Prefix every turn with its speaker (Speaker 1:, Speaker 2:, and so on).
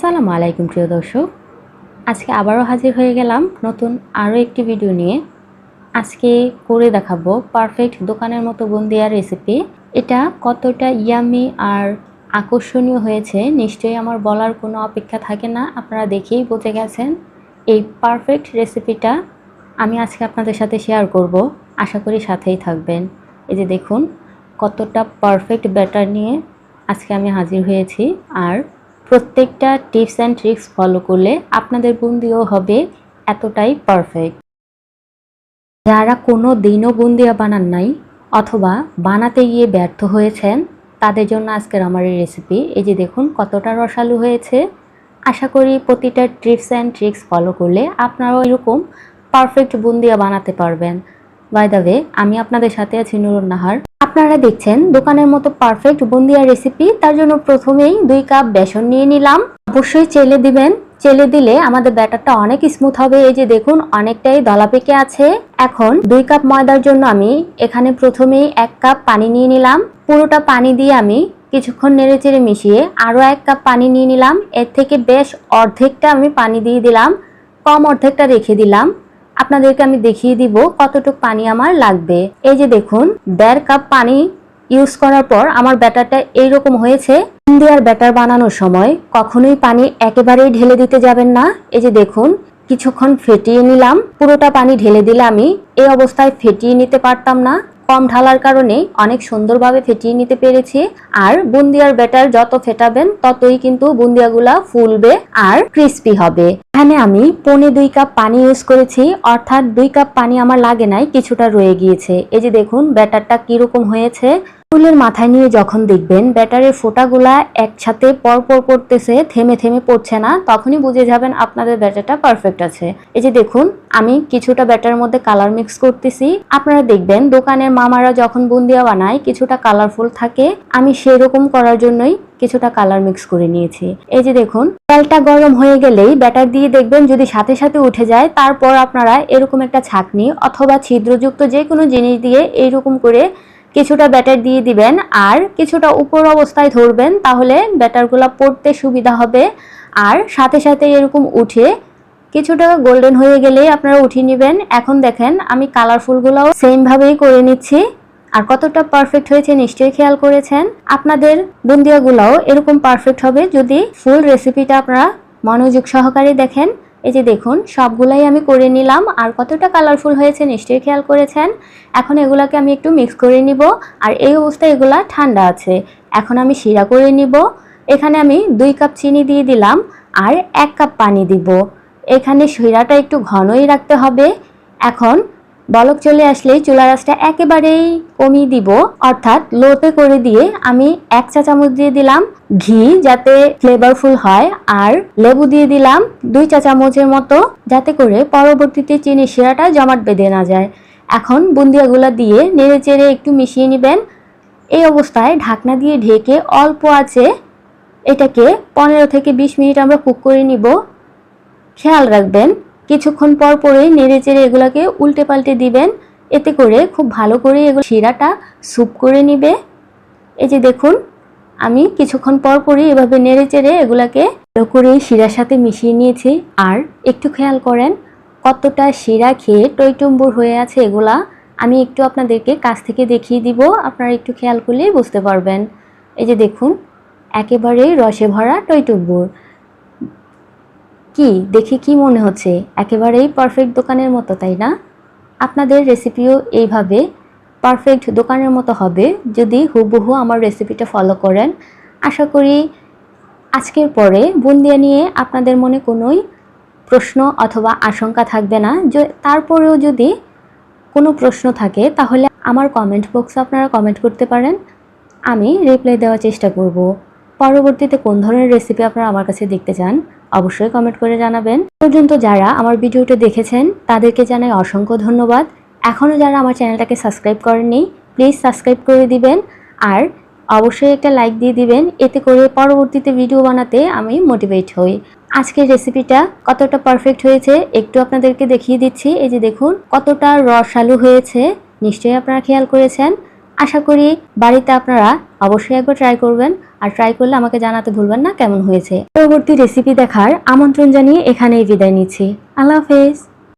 Speaker 1: আসসালামু আলাইকুম, প্রিয় দর্শক। আজকে আবারও হাজির হয়ে গেলাম নতুন আরও একটি ভিডিও নিয়ে। আজকে করে দেখাবো পারফেক্ট দোকানের মতো বুন্দিয়ার রেসিপি। এটা কতটা ইয়ামি আর আকর্ষণীয় হয়েছে নিশ্চয়ই আমার বলার কোনো অপেক্ষা থাকে না, আপনারা দেখেই বুঝে গেছেন। এই পারফেক্ট রেসিপিটা আমি আজকে আপনাদের সাথে শেয়ার করব, আশা করি সাথেই থাকবেন। এই যে দেখুন, কতটা পারফেক্ট ব্যাটার নিয়ে আজকে আমি হাজির হয়েছি। আর প্রত্যেকটা টিপস অ্যান্ড ট্রিক্স ফলো করলে আপনাদের বুন্দিও হবে এতটাই পারফেক্ট যারা কোনো দিনও বুন্দিয়া বানান নাই অথবা বানাতে গিয়ে ব্যর্থ হয়েছেন, তাদের জন্য আজকের আমার এই রেসিপি এই যে দেখুন কতটা রসালো হয়েছে। আশা করি প্রতিটা টিপস অ্যান্ড ট্রিক্স ফলো করলে আপনারাও এরকম পারফেক্ট বুন্দিয়া বানাতে পারবেন। বাই দ্য ওয়ে আমি আপনাদের সাথে আছি নুরুন নাহার আপনারা দেখছেন দোকানের মতো পারফেক্ট বুন্দিয়া রেসিপি তার জন্য প্রথমেই দুই কাপ বেসন নিয়ে নিলাম। অবশ্যই চেলে দিবেন। চেলে দিলে আমাদের ব্যাটারটা অনেক স্মুথ হবে। এই যে দেখুন, অনেকটাই দলা পেকে আছে। এখন দুই কাপ ময়দার জন্য আমি এখানে প্রথমেই এক কাপ পানি নিয়ে নিলাম। পুরোটা পানি দিয়ে আমি কিছুক্ষণ নেড়ে চেড়ে মিশিয়ে আরও এক কাপ পানি নিয়ে নিলাম। এর থেকে বেশ অর্ধেকটা আমি পানি দিয়ে দিলাম। কম অর্ধেকটা রেখে দিলাম। আপনাদেরকে আমি দেখিয়ে দিব কতটুক পানি আমার লাগবে। এই যে দেখুন, দেড় কাপ পানি ইউজ করার পর আমার ব্যাটারটা এইরকম হয়েছে। ইন্ডিয়ার ব্যাটার বানানোর সময় কখনোই পানি একেবারেই ঢেলে দিতে যাবেন না। এই যে দেখুন, কিছুক্ষণ ফেটিয়ে নিলাম। পুরোটা পানি ঢেলে দিলে আমি এই অবস্থায় ফেটিয়ে নিতে পারতাম না। কম ঢালার কারণে অনেক সুন্দরভাবে ফেটিয়ে নিতে পেরেছি। আর বুন্দিয়ার ব্যাটার যত ফেটাবেন, ততই কিন্তু বুন্দিয়াগুলা ফুলবে আর ক্রিস্পি হবে। এখানে আমি পনে দুই কাপ পানি ইউজ করেছি, অর্থাৎ দুই কাপ পানি আমার লাগে নাই, কিছুটা রয়ে গিয়েছে। এই যে দেখুন, ব্যাটারটা কীরকম হয়েছে। ফুলের মাথায় নিয়ে যখন দেখবেন ব্যাটারের ফোঁটাগুলা একসাথে পরপর পড়তেছে, থেমে থেমে পড়ছে না, তখনই বুঝে যাবেন আপনাদের ব্যাটারটা পারফেক্ট আছে। এই যে দেখুন, আমি কিছুটা ব্যাটারের মধ্যে কালার মিক্স করতেছি। আপনারা দেখবেন দোকানের মামারা যখন বুন্দিয়া বানায়, কিছুটা কালারফুল থাকে। আমি সেরকম করার জন্যই কিছুটা কালার মিক্স করে নিয়েছি। এই যে দেখুন, তেলটা গরম হয়ে গেলেই ব্যাটার দিয়ে দেখবেন যদি সাথে সাথে উঠে যায়, তারপর আপনারা এরকম একটা ছাকনি অথবা ছিদ্রযুক্ত যে কোনো জিনিস দিয়ে এইরকম করে কিছুটা ব্যাটার দিয়ে দিবেন আর কিছুটা উপর অবস্থায় ধরবেন, তাহলে ব্যাটারগুলো পড়তে সুবিধা হবে। আর সাথে সাথে এরকম উঠে কিছুটা গোল্ডেন হয়ে গেলেই আপনারা উঠিয়ে নেবেন। এখন দেখেন আমি কালারফুলগুলোও সেমভাবেই করে নিচ্ছি। আর কতটা পারফেক্ট হয়েছে নিশ্চয়ই খেয়াল করেছেন? আপনাদের বুন্দিয়াগুলোও এরকম পারফেক্ট হবে যদি ফুল রেসিপিটা আপনারা মনোযোগ সহকারে দেখেন। এই যে দেখুন, সবগুলাই আমি করে নিলাম। আর কতটা কালারফুল হয়েছে নিশ্চয়ই খেয়াল করেছেন? এখন এগুলাকে আমি একটু মিক্স করে নিব। আর এই অবস্থায় এগুলা ঠান্ডা আছে। এখন আমি শিরা করে নিব। এখানে আমি দুই কাপ চিনি দিয়ে দিলাম। আর এক কাপ পানি দিব। এখানে শিরাটা একটু ঘনই রাখতে হবে। এখন বলক চলে আসলেই চুলা রাসটা একেবারেই কমিয়ে দিব। অর্থাৎ লোতে করে দিয়ে আমি এক চা চামচ দিয়ে দিলাম ঘি যাতে ফ্লেভারফুল হয় আর লেবু দিয়ে দিলাম দুই চা চামচের মতো যাতে করে পরবর্তীতে চিনি শিরাটা জমাট বেঁধে না যায়। এখন বুন্দিয়াগুলা দিয়ে নেড়ে চেড়ে একটু মিশিয়ে নেবেন। এই অবস্থায় ঢাকনা দিয়ে ঢেকে অল্প আছে এটাকে পনেরো থেকে বিশ মিনিট আমরা কুক করে নিব। খেয়াল রাখবেন কিছুক্ষণ পর পরেই নেড়ে চেড়ে এগুলোকে উল্টে পাল্টে দিবেন। এতে করে খুব ভালো করে এগুলো শিরাটা স্যুপ করে নিবে। এই যে দেখুন, আমি কিছুক্ষণ পর পরই এভাবে নেড়ে চেড়ে এগুলাকে ভালো করে শিরার সাথে মিশিয়ে নিয়েছি। আর একটু খেয়াল করেন, কতটা শিরা খেয়ে টইটুম্বুর হয়ে আছে এগুলা। আমি একটু আপনাদেরকে কাছ থেকে দেখিয়ে দিব, আপনারা একটু খেয়াল করলেই বুঝতে পারবেন। এই যে দেখুন, একেবারেই রসে ভরা টইটুম্বুর। কি, দেখে কি মনে হচ্ছে? একেবারেই পারফেক্ট দোকানের মতো, তাই না? আপনাদের রেসিপিও এইভাবে পারফেক্ট দোকানের মতো হবে যদি হুবহু আমার রেসিপিটা ফলো করেন। আশা করি আজকের পরে বুন্দিয়া নিয়ে আপনাদের মনে কোনোই প্রশ্ন অথবা আশঙ্কা থাকবে না। তারপরেও যদি কোনো প্রশ্ন থাকে, তাহলে আমার কমেন্ট বক্সে আপনারা কমেন্ট করতে পারেন। আমি রিপ্লাই দেওয়ার চেষ্টা করব। পরবর্তীতে কোন ধরনের রেসিপি আপনারা আমার কাছে দেখতে চান? অবশ্যই কমেন্ট করে জানাবেন। পর্যন্ত যারা আমার ভিডিওটা দেখেছেন, তাদেরকে জানাই অসংখ্য ধন্যবাদ। এখনও যারা আমার চ্যানেলটাকে সাবস্ক্রাইব করেননি প্লিজ সাবস্ক্রাইব করে দিবেন আর অবশ্যই একটা লাইক দিয়ে দিবেন, এতে করে পরবর্তীতে ভিডিও বানাতে আমি মোটিভেট হই। আজকের রেসিপিটা কতটা পারফেক্ট হয়েছে, একটু আপনাদেরকে দেখিয়ে দিচ্ছি। এই যে দেখুন, কতটা রসালু হয়েছে, নিশ্চয়ই আপনারা খেয়াল করেছেন। আশা করি বাড়িতে আপনারা অবশ্যই একবার ট্রাই করবেন। আর ট্রাই করলে আমাকে জানাতে ভুলবেন না কেমন হয়েছে। পরবর্তী রেসিপি দেখার আমন্ত্রণ জানিয়ে এখানেই বিদায় নিচ্ছি। আল্লাহ হাফেজ।